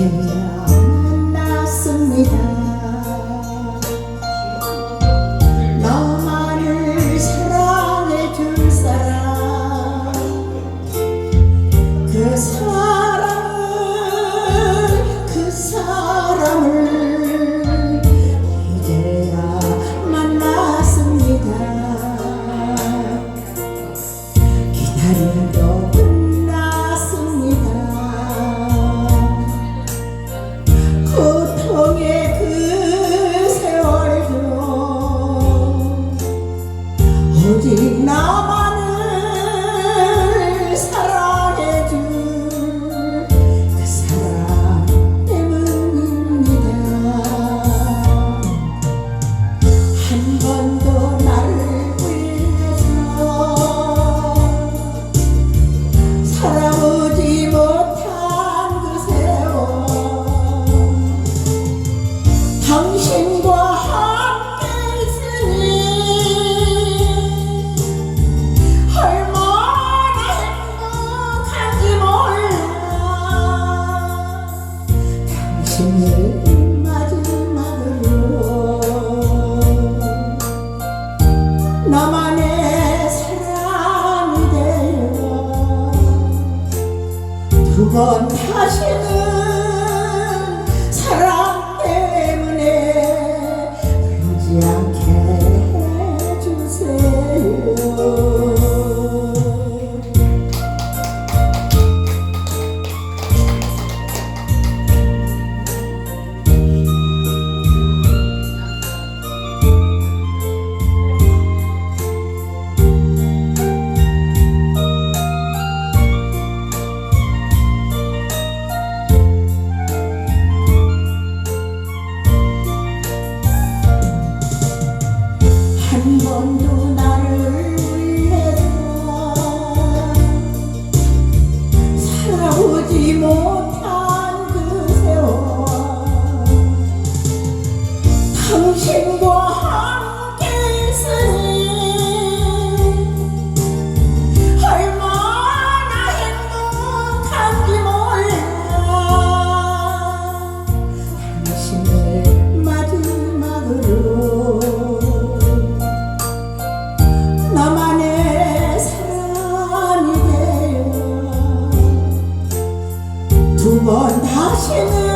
되어 만났습니다. 너만을 그 사람을 이제야 만났습니다. 생일 마지막으로 나만의 사랑이 되어 두번 다시는 我很高兴。